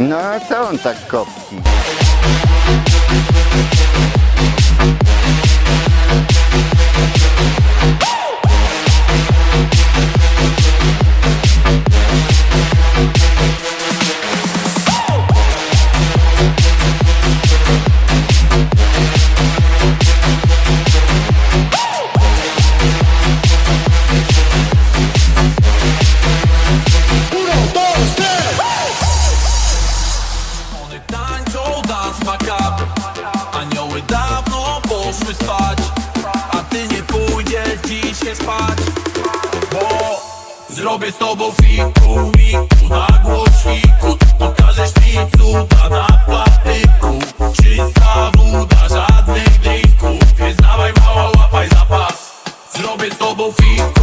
No a co on tak kopci? Dawno poszły spać A ty nie pójdziesz dzisiaj spać. Bo zrobię z tobą fiku Miku na głośniku. Pokażesz mi cuda na patyku. Czysta woda, żadnych drinków. Więc dawaj mała, łapaj zapas. Zrobię z tobą fiku